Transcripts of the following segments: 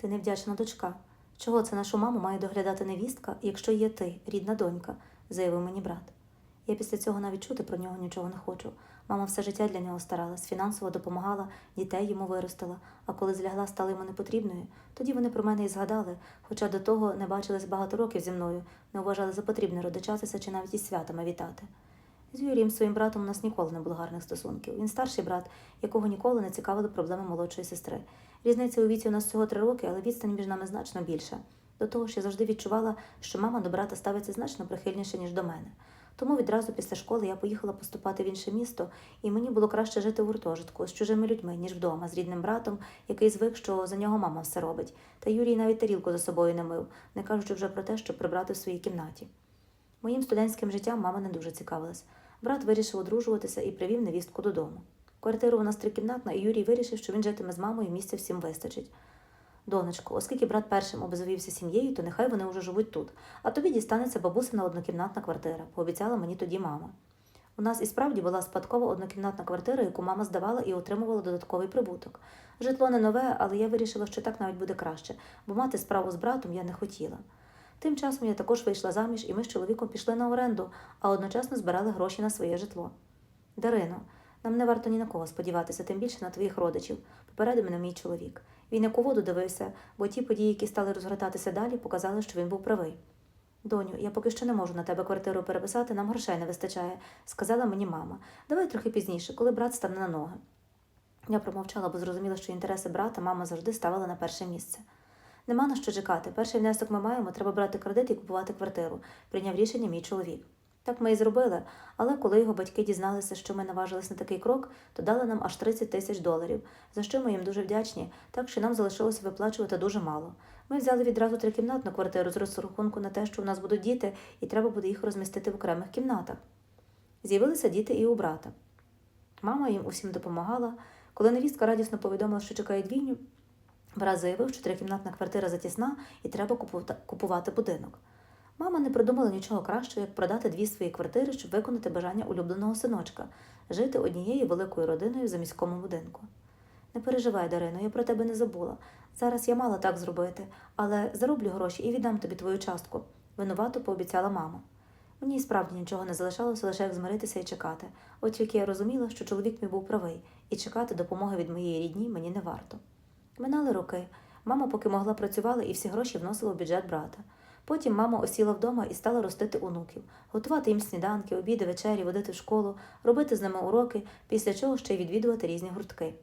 Ти невдячна дочка. Чого це нашу маму має доглядати невістка, якщо є ти, рідна донька, заявив мені брат. Я після цього навіть чути про нього нічого не хочу. Мама все життя для нього старалась, фінансово допомагала, дітей йому виростила, а коли злягла, стала йому непотрібною, тоді вони про мене і згадали, хоча до того не бачились багато років зі мною, не вважали за потрібне родичатися чи навіть із святами вітати. З Юрієм, своїм братом, у нас ніколи не було гарних стосунків. Він старший брат, якого ніколи не цікавили проблеми молодшої сестри. Різниця у віці у нас всього три роки, але відстань між нами значно більша. До того ж, я завжди відчувала, що мама до брата ставиться значно прихильніше, ніж до мене. Тому відразу після школи я поїхала поступати в інше місто, і мені було краще жити в гуртожитку з чужими людьми, ніж вдома, з рідним братом, який звик, що за нього мама все робить. Та Юрій навіть тарілку за собою не мив, не кажучи вже про те, щоб прибрати в своїй кімнаті. Моїм студентським життям мама не дуже цікавилась. Брат вирішив одружуватися і привів невістку додому. Квартира у нас трикімнатна, і Юрій вирішив, що він житиме з мамою, і місця всім вистачить. Донечко, оскільки брат першим обзавівся сім'єю, то нехай вони вже живуть тут, а тобі дістанеться бабусина однокімнатна квартира, пообіцяла мені тоді мама. У нас і справді була спадкова однокімнатна квартира, яку мама здавала і отримувала додатковий прибуток. Житло не нове, але я вирішила, що так навіть буде краще, бо мати справу з братом я не хотіла. Тим часом я також вийшла заміж, і ми з чоловіком пішли на оренду, а одночасно збирали гроші на своє житло. Дарино, нам не варто ні на кого сподіватися, тим більше на твоїх родичів, попередив мене мій чоловік. Він як у воду дивився, бо ті події, які стали розгортатися далі, показали, що він був правий. Доню, я поки що не можу на тебе квартиру переписати, нам грошей не вистачає, сказала мені мама. Давай трохи пізніше, коли брат стане на ноги. Я промовчала, бо зрозуміла, що інтереси брата мама завжди ставила на перше місце. Нема на що чекати. Перший внесок ми маємо, треба брати кредит і купувати квартиру, прийняв рішення мій чоловік. Так ми і зробили, але коли його батьки дізналися, що ми наважились на такий крок, то дали нам аж 30 тисяч доларів, за що ми їм дуже вдячні, так що нам залишилося виплачувати дуже мало. Ми взяли відразу трикімнатну квартиру з розрахунку на те, що у нас будуть діти, і треба буде їх розмістити в окремих кімнатах. З'явилися діти і у брата. Мама їм усім допомагала. Коли невістка радісно повідомила, що чекає двійню, брат заявив, що трикімнатна квартира затісна і треба купувати- будинок. Мама не придумала нічого кращого, як продати дві свої квартири, щоб виконати бажання улюбленого синочка жити однією великою родиною в заміському будинку. Не переживай, Дарино, я про тебе не забула. Зараз я мала так зробити, але зароблю гроші і віддам тобі твою частку, винувато пообіцяла мама. Мені справді нічого не залишалося, лише як змиритися і чекати. От тільки я розуміла, що чоловік мій був правий, і чекати допомоги від моєї рідні мені не варто. Минали роки. Мама, поки могла працювала, і всі гроші вносила в бюджет брата. Потім мама осіла вдома і стала ростити онуків, готувати їм сніданки, обіди, вечері, водити в школу, робити з ними уроки, після чого ще й відвідувати різні гуртки.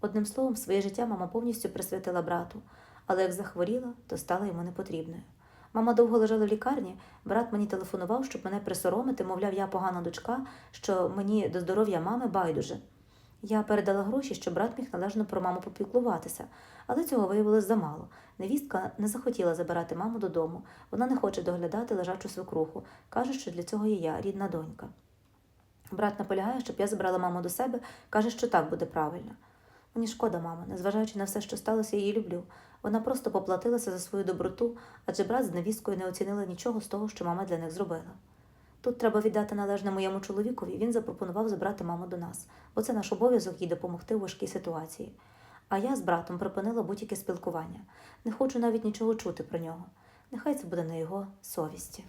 Одним словом, своє життя мама повністю присвятила брату, але як захворіла, то стала йому непотрібною. Мама довго лежала в лікарні, брат мені телефонував, щоб мене присоромити, мовляв, я погана дочка, що мені до здоров'я мами байдуже. Я передала гроші, щоб брат міг належно про маму попіклуватися, але цього виявилось замало. Невістка не захотіла забирати маму додому. Вона не хоче доглядати лежачу свекруху. Каже, що для цього є я, рідна донька. Брат наполягає, щоб я забрала маму до себе, каже, що так буде правильно. Мені шкода, мама, незважаючи на все, що сталося, я її люблю. Вона просто поплатилася за свою доброту, адже брат з невісткою не оцінили нічого з того, що мама для них зробила. Тут треба віддати належне моєму чоловікові. Він запропонував забрати маму до нас, бо це наш обов'язок їй допомогти у важкій ситуації. А я з братом припинила будь-яке спілкування. Не хочу навіть нічого чути про нього. Нехай це буде на його совісті.